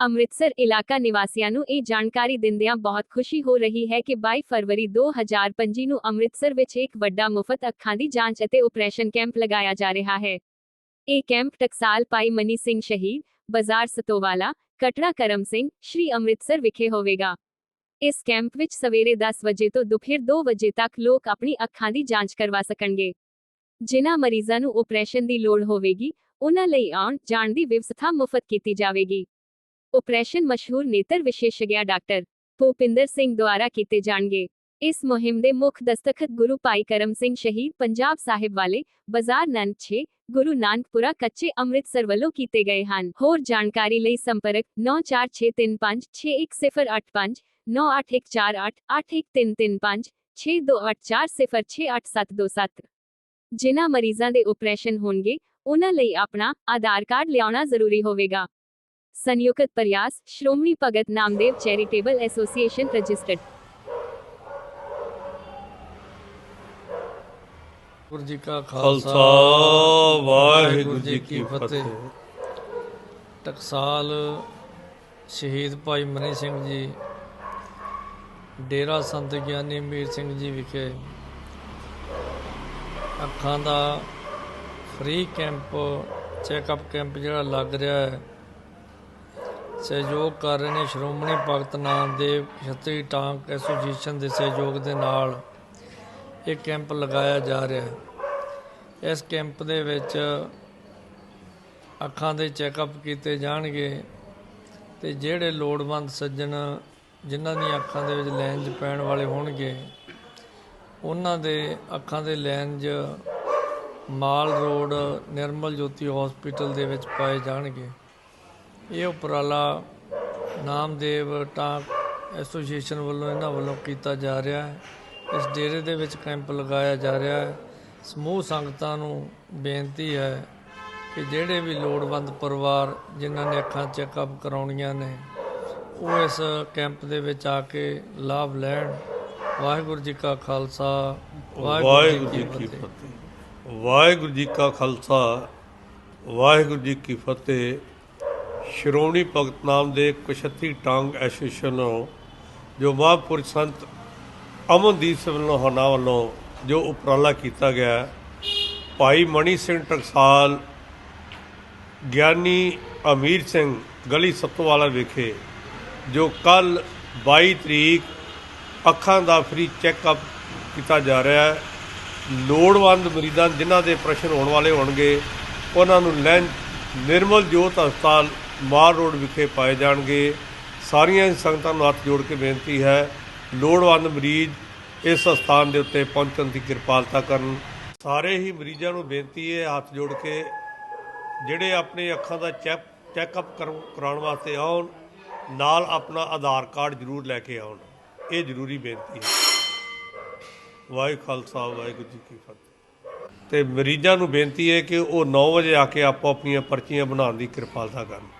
ਅੰਮ੍ਰਿਤਸਰ ਇਲਾਕਾ ਨਿਵਾਸੀਆਂ ਨੂੰ ਇਹ ਜਾਣਕਾਰੀ ਦਿੰਦਿਆਂ ਬਹੁਤ ਖੁਸ਼ੀ ਹੋ ਰਹੀ ਹੈ ਕਿ 22 ਫਰਵਰੀ 2025 ਨੂੰ ਅੰਮ੍ਰਿਤਸਰ ਵਿੱਚ ਇੱਕ ਵੱਡਾ ਮੁਫਤ ਅੱਖਾਂ ਦੀ ਜਾਂਚ ਅਤੇ ਆਪਰੇਸ਼ਨ ਕੈਂਪ ਲਗਾਇਆ ਜਾ ਰਿਹਾ ਹੈ। ਇਹ ਕੈਂਪ ਟਕਸਾਲ ਪਾਈ ਮਨੀ ਸਿੰਘ ਸ਼ਹੀਦ, ਬਾਜ਼ਾਰ ਸਤੋਵਾਲਾ, ਕਟੜਾ ਕਰਮ ਸਿੰਘ, ਸ਼੍ਰੀ ਅੰਮ੍ਰਿਤਸਰ ਵਿਖੇ ਹੋਵੇਗਾ। ਇਸ ਕੈਂਪ ਵਿੱਚ ਸਵੇਰੇ 10 ਵਜੇ ਤੋਂ ਦੁਪਹਿਰ 2 ਵਜੇ ਤੱਕ ਲੋਕ ਆਪਣੀ ਅੱਖਾਂ ਦੀ ਜਾਂਚ ਕਰਵਾ ਸਕਣਗੇ। ਜਿਨ੍ਹਾਂ ਮਰੀਜ਼ਾਂ ਨੂੰ ਆਪਰੇਸ਼ਨ ਦੀ ਲੋੜ ਹੋਵੇਗੀ, ਉਹਨਾਂ ਲਈ ਆਉਣ ਜਾਣ ਦੀ ਵਿਵਸਥਾ ਮੁਫਤ ਕੀਤੀ ਜਾਵੇਗੀ। ਆਪਰੇਸ਼ਨ ਮਸ਼ਹੂਰ ਨੇਤਰ ਵਿਸ਼ੇਸ਼ਗਿਆ ਡਾਕਟਰ ਭੂਪਿੰਦਰ ਸਿੰਘ ਦੁਆਰਾ ਕੀਤੇ ਜਾਣਗੇ। ਇਸ ਮੁਹਿੰਮ ਦੇ ਮੁੱਖ ਦਸਤਖਤ ਗੁਰੂ ਭਾਈ ਕਰਮ ਸਿੰਘ ਸ਼ਹੀਦ ਪੰਜਾਬ ਸਾਹਿਬ ਵਾਲੇ ਬਾਜ਼ਾਰ ਨੰਦ 6 ਗੁਰੂ ਨਾਨਕਪੁਰਾ ਕੱਚੇ ਅੰਮ੍ਰਿਤਸਰ ਵੱਲੋਂ ਕੀਤੇ ਗਏ ਹਨ। ਹੋਰ ਜਾਣਕਾਰੀ ਲਈ ਸੰਪਰਕ 9463561085 9814881335 6284068727 ਜਿਨ੍ਹਾਂ ਮਰੀਜ਼ਾਂ ਦੇ ਆਪਰੇਸ਼ਨ ਹੋਣਗੇ, ਉਹਨਾਂ ਲਈ ਆਪਣਾ ਆਧਾਰ ਕਾਰਡ ਲਿਆਉਣਾ ਜ਼ਰੂਰੀ ਹੋਵੇਗਾ। ਸੰਯੁਕਤ ਪ੍ਰਯਾਸ Shiromani Bhagat Namdev charitable association registered. Waheguru ji ਕਾ ਖਾਲਸਾ ਖਾਲਸਾ ਵਾਹਿਗੁਰੂ ਜੀ ਕੀ ਫਤਿਹ। ਟਕਸਾਲ ਸ਼ਹੀਦ ਭਾਈ ਮਨੀ ਸਿੰਘ ਜੀ ਡੇਰਾ ਸੰਤ ਗਿਆਨੀ ਮੀਰ ਸਿੰਘ ਜੀ ਵਿਖੇ ਅੱਖਾਂ ਦਾ ਫ੍ਰੀ ਕੈਂਪ ਚੈੱਕਅਪ ਕੈਂਪ ਜਿਹੜਾ ਲੱਗ ਰਿਹਾ ਹੈ। ਸਹਿਯੋਗ ਕਰ ਰਹੇ ਨੇ ਸ਼੍ਰੋਮਣੀ ਭਗਤ ਨਾਮਦੇਵ ਛਤਰੀ ਟਾਂਕ ਐਸੋਸੀਏਸ਼ਨ ਦੇ ਸਹਿਯੋਗ ਦੇ ਨਾਲ ਇਹ ਕੈਂਪ ਲਗਾਇਆ ਜਾ ਰਿਹਾ ਹੈ। ਇਸ ਕੈਂਪ ਦੇ ਵਿੱਚ ਅੱਖਾਂ ਦੇ ਚੈੱਕਅਪ ਕੀਤੇ ਜਾਣਗੇ ਤੇ ਜਿਹੜੇ ਲੋੜਵੰਦ ਸੱਜਣ ਜਿਨ੍ਹਾਂ ਦੀਆਂ ਅੱਖਾਂ ਦੇ ਵਿੱਚ ਲੈਂਜ ਪੈਣ ਵਾਲੇ ਹੋਣਗੇ, ਉਹਨਾਂ ਦੇ ਅੱਖਾਂ ਦੇ lens mall road, Nirmal Jyoti hospital ਦੇ ਵਿੱਚ ਪਾਏ ਜਾਣਗੇ। ਇਹ ਉਪਰਾਲਾ ਨਾਮਦੇਵ ਟਾਂਕ ਐਸੋਸੀਏਸ਼ਨ ਵੱਲੋਂ ਇਹਨਾਂ ਵੱਲੋਂ ਕੀਤਾ ਜਾ ਰਿਹਾ ਹੈ। ਇਸ ਡੇਰੇ ਦੇ ਵਿੱਚ ਕੈਂਪ ਲਗਾਇਆ ਜਾ ਰਿਹਾ ਹੈ। ਸਮੂਹ ਸੰਗਤਾਂ ਨੂੰ ਬੇਨਤੀ ਹੈ ਕਿ ਜਿਹੜੇ ਵੀ ਲੋੜਵੰਦ ਪਰਿਵਾਰ ਜਿਨ੍ਹਾਂ ਨੇ ਅੱਖਾਂ ਚੈੱਕਅਪ ਕਰਾਉਣੀਆਂ ਨੇ, ਉਹ ਇਸ ਕੈਂਪ ਦੇ ਵਿੱਚ ਆ ਕੇ ਲਾਭ ਲੈਣ। ਵਾਹਿਗੁਰੂ ਜੀ ਕਾ ਖਾਲਸਾ, ਵਾਹਿਗੁਰੂ ਜੀ ਕੀ ਫਤਿਹ। ਵਾਹਿਗੁਰੂ ਜੀ ਕਾ ਖਾਲਸਾ ਵਾਹਿਗੁਰੂ ਜੀ ਕੀ ਫਤਿਹ। ਸ਼੍ਰੋਮਣੀ ਭਗਤ ਨਾਮ ਦੇ ਕੁਸ਼ਤੀ ਟਾਂਗ ਐਸੋਸੀਏਸ਼ਨ ਜੋ ਮਹਾਂਪੁਰਖ ਸੰਤ ਅਮਨਦੀਪ ਸਿੰਘ ਵੱਲੋਂ ਵੱਲੋਂ ਜੋ ਉਪਰਾਲਾ ਕੀਤਾ ਗਿਆ, ਭਾਈ ਮਣੀ ਸਿੰਘ ਟਕਸਾਲ, ਗਿਆਨੀ ਅਮੀਰ ਸਿੰਘ ਗਲੀ ਸੱਤੋਵਾਲਾ ਵਿਖੇ, ਜੋ ਕੱਲ 22 ਤਰੀਕ ਅੱਖਾਂ ਦਾ ਫ੍ਰੀ ਚੈੱਕਅਪ ਕੀਤਾ ਜਾ ਰਿਹਾ ਹੈ। ਲੋੜਵੰਦ ਮਰੀਜ਼ਾਂ ਜਿਨ੍ਹਾਂ ਦੇ ਪ੍ਰਸ਼ਨ ਹੋਣ ਵਾਲੇ ਹੋਣਗੇ, ਉਹਨਾਂ ਨੂੰ ਲੈਂ ਨਿਰਮਲ ਜੋਤ ਹਸਪਤਾਲ ਮਾਰ ਰੋਡ ਵਿਖੇ ਪਾਏ ਜਾਣਗੇ। ਸਾਰੀਆਂ ਹੀ ਸੰਗਤਾਂ ਨੂੰ ਹੱਥ ਜੋੜ ਕੇ ਬੇਨਤੀ ਹੈ, ਲੋੜਵੰਦ ਮਰੀਜ਼ ਇਸ ਸਥਾਨ ਦੇ ਉੱਤੇ ਪਹੁੰਚਣ ਦੀ ਕਿਰਪਾਲਤਾ ਕਰਨ। ਸਾਰੇ ਹੀ ਮਰੀਜ਼ਾਂ ਨੂੰ ਬੇਨਤੀ ਹੈ, ਹੱਥ ਜੋੜ ਕੇ ਜਿਹੜੇ ਆਪਣੇ ਅੱਖਾਂ ਦਾ ਚੈੱਕ, ਚੈੱਕਅਪ ਕਰਾਉਣ ਵਾਸਤੇ ਆਉਣ, ਨਾਲ ਆਪਣਾ ਆਧਾਰ ਕਾਰਡ ਜ਼ਰੂਰ ਲੈ ਕੇ ਆਉਣ। ਇਹ ਜ਼ਰੂਰੀ ਬੇਨਤੀ ਹੈ। ਵਾਹਿਗੁਰੂ ਖਾਲਸਾ, ਵਾਹਿਗੁਰੂ ਜੀ ਕੀ ਫਤਿਹ। ਤੇ ਮਰੀਜ਼ਾਂ ਨੂੰ ਬੇਨਤੀ ਹੈ ਕਿ ਉਹ 9 ਵਜੇ ਆ ਕੇ ਆਪੋ ਆਪਣੀਆਂ ਪਰਚੀਆਂ ਬਣਾਉਣ ਦੀ ਕਿਰਪਾਲਤਾ ਕਰਨ।